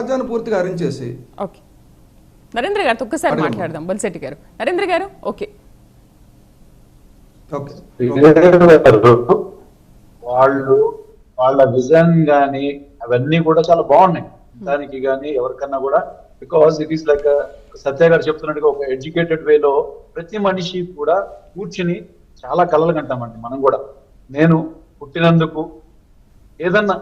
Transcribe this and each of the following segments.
స్వరాజ్యాన్ని పూర్తిగా హరించేసి ఓకే. నరేంద్ర గారితో ఒక్కసారి. మాట్లాడదాం బొలిశెట్టి గారు. నరేంద్ర గారు ఓకే. వాళ్ళు వాళ్ళ విజన్ గాని అవన్నీ కూడా చాలా బాగున్నాయి. దానికి గాని ఎవరికన్నా కూడా because it is like Satya గారు చెప్తున్నట్టుగా ఒక ఎడ్యుకేటెడ్ వేలో ప్రతి మనిషి కూడా కూర్చుని చాలా కలలు కంటామండి మనం కూడా. నేను పుట్టినందుకు ఏదన్నా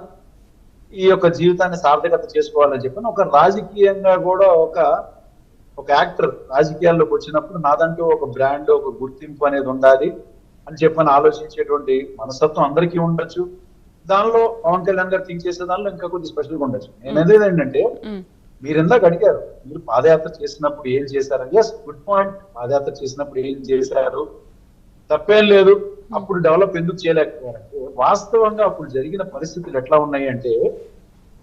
ఈ యొక్క జీవితాన్ని సార్థకత చేసుకోవాలని చెప్పి ఒక రాజకీయంగా కూడా ఒక ఒక యాక్టర్ రాజకీయాల్లోకి వచ్చినప్పుడు నాదంటూ ఒక బ్రాండ్ ఒక గుర్తింపు అనేది ఉండాలి అని చెప్పని ఆలోచించేటువంటి మనస్తత్వం అందరికీ ఉండొచ్చు. దానిలో పవన్ కళ్యాణ్ గారు థింక్ చేసే దానిలో ఇంకా కొద్ది స్పెషల్గా ఉండొచ్చు. నేను అనేది ఏంటంటే మీరు ఇందాక అడిగారు మీరు పాదయాత్ర చేసినప్పుడు ఏం చేశారు? ఎస్ గుడ్ పాయింట్ పాదయాత్ర చేసినప్పుడు ఏం చేశారు? తప్పేం లేదు. అప్పుడు డెవలప్ ఎందుకు చేయలేకపోయారంటే వాస్తవంగా అప్పుడు జరిగిన పరిస్థితులు ఎట్లా ఉన్నాయి అంటే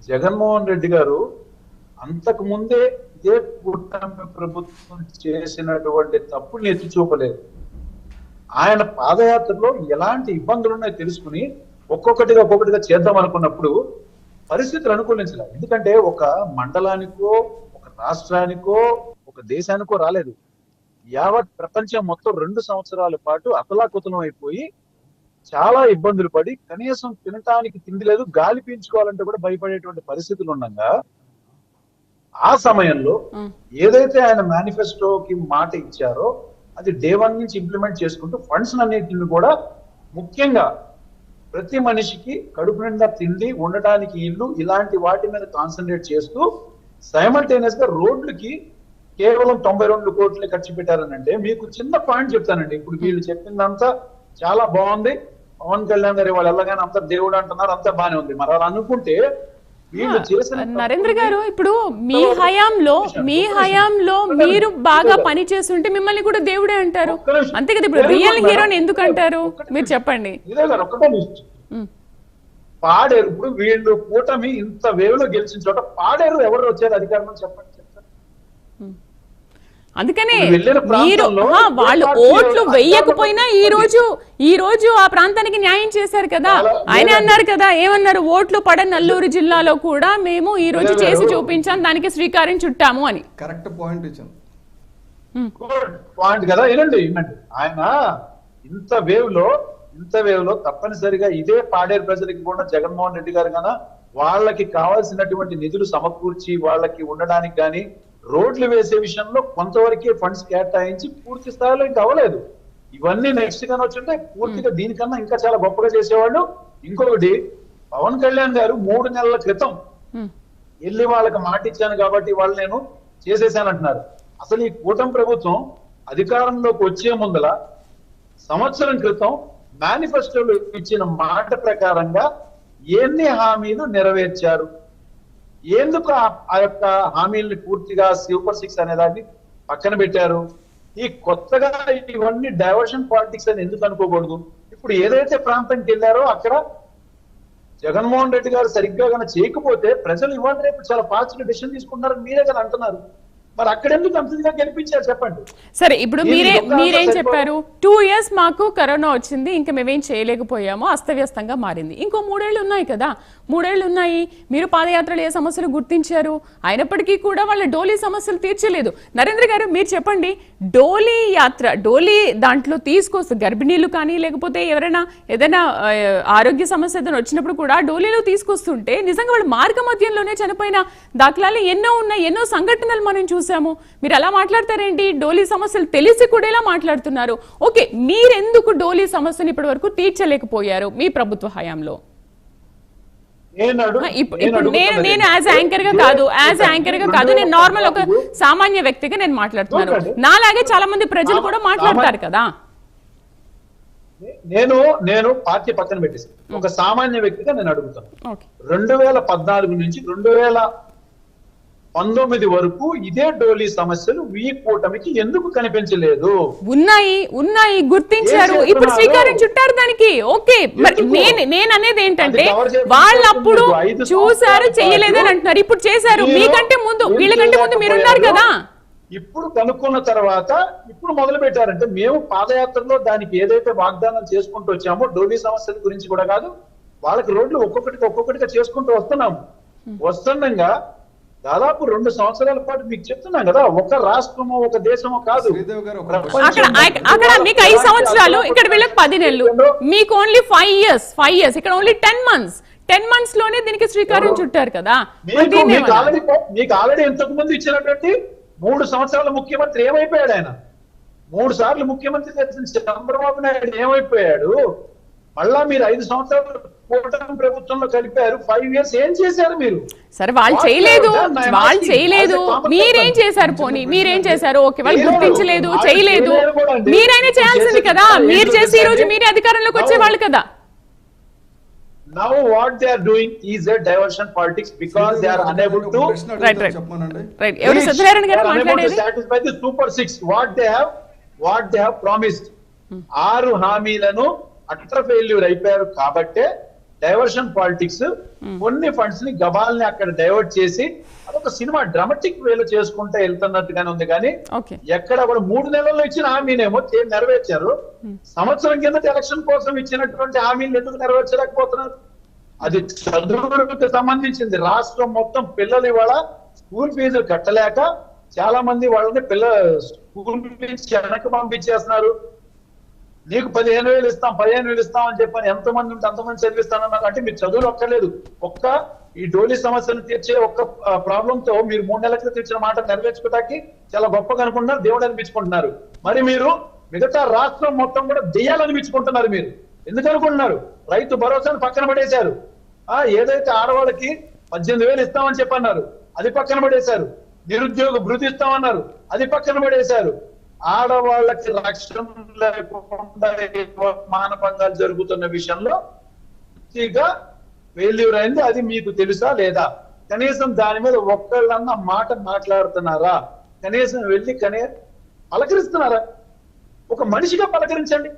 జగన్మోహన్ రెడ్డి గారు అంతకు ముందే ఇదే కూటమి ప్రభుత్వం చేసినటువంటి తప్పుల్ని ఎత్తి చూపలేదు. ఆయన పాదయాత్రలో ఎలాంటి ఇబ్బందులు ఉన్నాయో తెలుసుకుని ఒక్కొక్కటిగా ఒక్కొక్కటిగా చేద్దాం అనుకున్నప్పుడు పరిస్థితులు అనుకూలించలేదు. ఎందుకంటే ఒక మండలానికో ఒక రాష్ట్రానికో ఒక దేశానికో రాలేదు. యావత్ ప్రపంచం మొత్తం రెండు సంవత్సరాల పాటు అతలాకుతలం అయిపోయి చాలా ఇబ్బందులు పడి కనీసం తినటానికి తిండి లేదు గాలి పీల్చుకోవాలంటే కూడా భయపడేటువంటి పరిస్థితులు ఉండగా ఆ సమయంలో ఏదైతే ఆయన మేనిఫెస్టోకి మాట ఇచ్చారో అది డే వన్ నుంచి ఇంప్లిమెంట్ చేసుకుంటూ ఫండ్స్ అన్నిటిని కూడా ముఖ్యంగా ప్రతి మనిషికి కడుపు నిండా తిండి ఉండటానికి ఇల్లు ఇలాంటి వాటి మీద కాన్సన్ట్రేట్ చేస్తూ సైమల్టేనియస్గా రోడ్లకి కేవలం తొంభై రెండు కోట్లు ఖర్చు పెట్టారనంటే మీకు చిన్న పాయింట్ చెప్తానండి. ఇప్పుడు వీళ్ళు చెప్పిందంతా చాలా బాగుంది. పవన్ కళ్యాణ్ గారి వాళ్ళు వెళ్ళగానే అంతా దేవుడు అంటున్నారు అంతా బానే ఉంది. మరి అలా అనుకుంటే వీళ్ళు చేసిన నరేంద్ర గారు ఇప్పుడు మీ హయాంలో మీ హయాంలో మీరు బాగా పని చేస్తుంటే మిమ్మల్ని కూడా దేవుడే అంటారు. అంతే కదా ఇప్పుడు రియల్. హీరోని ఎందుకు అంటారు? మీరు చెప్పండి. పాడేరు ఇప్పుడు వీళ్ళు కూటమి ఇంత వేవులో గెలిచిన చోట పాడేరు ఎవరు వచ్చారు అధికారంలో చెప్పండి. అందుకనే మీరు వాళ్ళు ఓట్లు వెయ్యకపోయినా ఈ రోజు ఈ రోజు ఆ ప్రాంతానికి న్యాయం చేశారు కదా. ఆయన. అన్నారు కదా ఏమన్నారు? ఓట్లు పడ నల్లూరు జిల్లాలో కూడా మేము ఈ రోజు. చేసి చూపించాం దానికి శ్రీకారం చుట్టాము అని. కరెక్ట్ పాయింట్ పాయింట్ కదా వినండి ఆయన ఇంత వేవ్లో ఇంత వేవ్లో తప్పనిసరిగా ఇదే పాడేరు ప్రజలకి కూడా జగన్మోహన్ రెడ్డి గారు కన్నా వాళ్ళకి కావాల్సినటువంటి నిధులు సమకూర్చి వాళ్ళకి ఉండడానికి కానీ రోడ్లు వేసే విషయంలో కొంతవరకే ఫండ్స్ కేటాయించి పూర్తి స్థాయిలో ఇంకా అవ్వలేదు ఇవన్నీ నెక్స్ట్ గానే వచ్చుంటే పూర్తిగా దీనికన్నా ఇంకా చాలా గొప్పగా చేసేవాళ్ళు. ఇంకొకటి పవన్ కళ్యాణ్ గారు మూడు నెలల క్రితం వెళ్ళి వాళ్ళకి మాట ఇచ్చాను కాబట్టి వాళ్ళు నేను చేసేసానంటున్నారు అసలు ఈ కూటమి ప్రభుత్వం అధికారంలోకి వచ్చే ముందల సంవత్సరం క్రితం మేనిఫెస్టోలో ఇచ్చిన మాట ప్రకారంగా ఎన్ని హామీలు నెరవేర్చారు? ఎందుకు ఆ- యొక్క హామీల్ని పూర్తిగా సూపర్ సిక్స్ అనే దాన్ని పక్కన పెట్టారు? ఈ కొత్తగా ఇవన్నీ డైవర్షన్ పాలిటిక్స్ అని ఎందుకు అనుకోకూడదు? ఇప్పుడు ఏదైతే ప్రాంతానికి వెళ్ళారో అక్కడ జగన్మోహన్ రెడ్డి గారు సరిగ్గా కనుక చేయకపోతే ప్రజలు ఇవాళ రేపు చాలా పాజిటివ్ డిసిషన్ తీసుకుంటారని మీరే కదా అంటున్నారు. మరి అక్కడ ఎందుకు అంతగా గెలిపించారు చెప్పండి. సరే ఇప్పుడు మీరే మీరేం చెప్పారు? టూ ఇయర్స్ మాకు కరోనా వచ్చింది ఇంకా మేమేం చేయలేకపోయాము అస్తవ్యస్తంగా మారింది. ఇంకో మూడేళ్ళు ఉన్నాయి కదా. మూడేళ్ళు ఉన్నాయి. మీరు పాదయాత్రలు ఏ సమస్యలు గుర్తించారు? అయినప్పటికీ కూడా వాళ్ళ డోలీ సమస్యలు తీర్చలేదు. నరేంద్ర గారు మీరు చెప్పండి. డోలీ యాత్ర డోలీ దాంట్లో తీసుకొస్తే గర్భిణీలు కానీ లేకపోతే ఎవరైనా ఏదైనా ఆరోగ్య సమస్య ఏదైనా వచ్చినప్పుడు కూడా డోలీలో తీసుకొస్తుంటే నిజంగా వాళ్ళు మార్గ మధ్యంలోనే చనిపోయిన దాఖలాలు ఎన్నో ఉన్నాయి ఎన్నో సంఘటనలు మనం చూసాము. మీరు అలా మాట్లాడతారేంటి? డోలీ సమస్యలు తెలిసి కూడా ఎలా మాట్లాడుతున్నారు. ఓకే మీరెందుకు డోలీ సమస్యను ఇప్పటి వరకు తీర్చలేకపోయారు మీ ప్రభుత్వ హయాంలో? నేను ఇప్పుడు నేను యాజ్ యాంకర్గా కాదు యాజ్ యాంకర్గా కాదు నేను నార్మల్ ఒక సామాన్య వ్యక్తిగా నేను మాట్లాడుతున్నాను. నాలాగే చాలా మంది ప్రజలు కూడా మాట్లాడతారు కదా. నేను నేను పార్టీ పక్కన పెట్టేసి ఒక సామాన్య వ్యక్తిగా నేను అడుగుతాను. రెండు వేల పద్నాలుగు నుంచి రెండు వేల పంతొమ్మిది వరకు ఇదే డోలీ సమస్యలు ఈ కూటమికి ఎందుకు కనిపించలేదు? ఉన్నాయి ఉన్నాయి గుర్తించారు. ఇప్పుడు? శ్రీకారం చుట్టారు దానికి. ఓకే మరి? నేను నేను అనేది ఏంటంటే వాళ్ళు అప్పుడు చూసారు చేయలేదని అంటున్నారు. ఇప్పుడు చేశారు. మీకంటే ముందు వీళ్ళకంటే ముందు మీరు ఉన్నారు కదా? ఇప్పుడు కనుక్కున్న తర్వాత ఇప్పుడు మొదలు పెట్టారంటే మేము పాదయాత్రలో దానికి ఏదైతే వాగ్దానం చేసుకుంటూ వచ్చామో డోలీ సమస్యల గురించి కూడా కాదు వాళ్ళకి రోడ్లు ఒక్కొక్కటికి ఒక్కొక్కటిగా చేసుకుంటూ వస్తున్నాము. వస్తుండగా దాదాపు రెండు సంవత్సరాల పాటు మీకు చెప్తున్నాం కదా ఒక రాష్ట్రమో ఒక దేశమో కాదు. అక్కడ మీకు ఐదు సంవత్సరాలు ఇక్కడ వీళ్ళకి పది నెలలు. మీకు only five years five years ఇక్కడ ఓన్లీ టెన్ మంత్స్ టెన్ మంత్స్లోనే దీనికి శ్రీకారం చుట్టారు కదా. మీకు? ఆల్రెడీ ఇంతకు ముందు ఇచ్చినటువంటి మూడు సంవత్సరాల ముఖ్యమంత్రి ఏమైపోయాడు ఆయన? మూడు సార్లు ముఖ్యమంత్రి చంద్రబాబు నాయుడు ఏమైపోయాడు? మళ్ళా మీరు ఐదు సంవత్సరాలు కూటమి ప్రభుత్వంలో కలిపారు ఫైవ్ ఇయర్స్ ఏం చేశారు మీరు? సరే వాళ్ళు చేయలేదు. వాళ్ళు. చేయలేదు. మీరేం. చేశారు పోనీ? మీరేం చేశారు? ఓకే వాళ్ళు. గుర్తించలేదు వాళ్ళు చేయలేదు. మీరైనా చేయాల్సింది కదా? మీరు చేసి ఈ రోజు? మీరే అధికారంలోకి వచ్చేవాళ్ళు కదా? Now what they are doing is a diversion politics because they are unable to right. చెప్పమానండి. రైట్ ఎవరు సత్యనారాయణ గారు మాట్లాడేది? Satisfy the super six what they have what they have promised ఆరు హామీలను అట్టర్ ఫెయిల్యూర్ అయిపోయారు కాబట్టే డైవర్షన్ పాలిటిక్స్ కొన్ని ఫండ్స్ని గబాల్ని అక్కడ డైవర్ట్ చేసి అదొక సినిమా డ్రామాటిక్ వేలో చేసుకుంటే వెళ్తున్నట్టుగానే ఉంది కానీ ఎక్కడ కూడా మూడు నెలల్లో ఇచ్చిన హామీనేమో నెరవేర్చారు. సంవత్సరం కిందట ఎలక్షన్ కోసం ఇచ్చినటువంటి హామీలు ఎందుకు నెరవేర్చలేకపోతున్నారు? అది చదువులకు సంబంధించింది. రాష్ట్రం మొత్తం పిల్లలు ఇవాళ స్కూల్ ఫీజులు కట్టలేక చాలా మంది వాళ్ళని పిల్ల స్కూల్ నుంచి వెనక్కి పంపించేస్తున్నారు. నీకు పదిహేను వేలు ఇస్తాం పదిహేను వేలు ఇస్తాం అని చెప్పని ఎంతమంది ఉంటే అంతమంది చదివిస్తానన్నారు అంటే మీరు చదువులు ఒక్కలేదు ఒక్క ఈ డోలీ సమస్యను తీర్చే ఒక్క ప్రాబ్లం తో మీరు మూడు నెలల క్రితం ఇచ్చిన మాట నెరవేర్చుకోవడానికి చాలా గొప్పగా అనుకుంటున్నారు దేవుడు అనిపించుకుంటున్నారు. మరి మీరు మిగతా రాష్ట్రం మొత్తం కూడా దెయ్యాలనిపించుకుంటున్నారు మీరు. ఎందుకు అనుకుంటున్నారు? రైతు భరోసాను పక్కన పడేశారు. ఆ ఏదైతే ఆడవాళ్ళకి పద్దెనిమిది వేలు ఇస్తామని చెప్పన్నారు అది పక్కన పడేశారు. నిరుద్యోగ భృతి ఇస్తామన్నారు అది పక్కన పడేశారు. ఆడవాళ్ళకి రక్షణ లేకుండా మానభంగాలు జరుగుతున్న విషయంలో పూర్తిగా ఫెయిల్యూర్ అయింది అది మీకు తెలుసా లేదా? కనీసం దాని మీద ఒక్కళ్ళన్న మాట మాట్లాడుతున్నారా? కనీసం వెళ్ళి కనీ పలకరిస్తున్నారా? ఒక మనిషిగా పలకరించండి.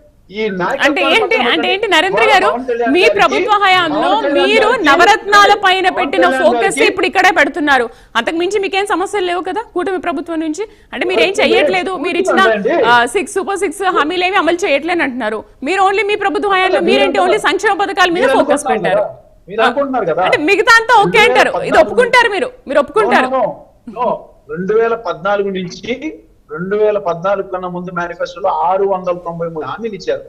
అంటే ఏంటి అంటే ఏంటి. నరేంద్ర గారు? మీ ప్రభుత్వ హయాంలో మీరు నవరత్నాల పైన పెట్టిన ఫోకస్ ఇప్పుడు ఇక్కడే పెడుతున్నారు. అంతకు మించి మీకేం సమస్యలు లేవు కదా కూటమి ప్రభుత్వం నుంచి? అంటే మీరేం చెయ్యట్లేదు. మీరు ఇచ్చిన సిక్స్ సూపర్ సిక్స్ హామీలు ఏమి అమలు చేయట్లేదు అంటున్నారు మీరు ఓన్లీ మీ ప్రభుత్వ హయాంలో మీరేంటి ఓన్లీ సంక్షేమ పథకాల మీద ఫోకస్ పెట్టారు? అంటే మిగతా అంతా ఓకే అంటారు. ఇది ఒప్పుకుంటారు మీరు. మీరు ఒప్పుకుంటారు. రెండు వేల పద్నాలుగు నుంచి రెండు వేల పద్నాలుగు కన్నా ముందు మేనిఫెస్టోలో ఆరు వందల తొంభై మూడు హామీలు ఇచ్చారు.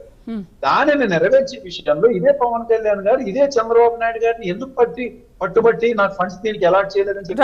దానిని నెరవేర్చే విషయంలో ఇదే పవన్ కళ్యాణ్ గారు ఇదే చంద్రబాబు నాయుడు గారిని ఎందుకు పట్టి పట్టుబట్టి నాకు ఫండ్స్ దీనికి అలాట్ చేయలేదని చెప్పి?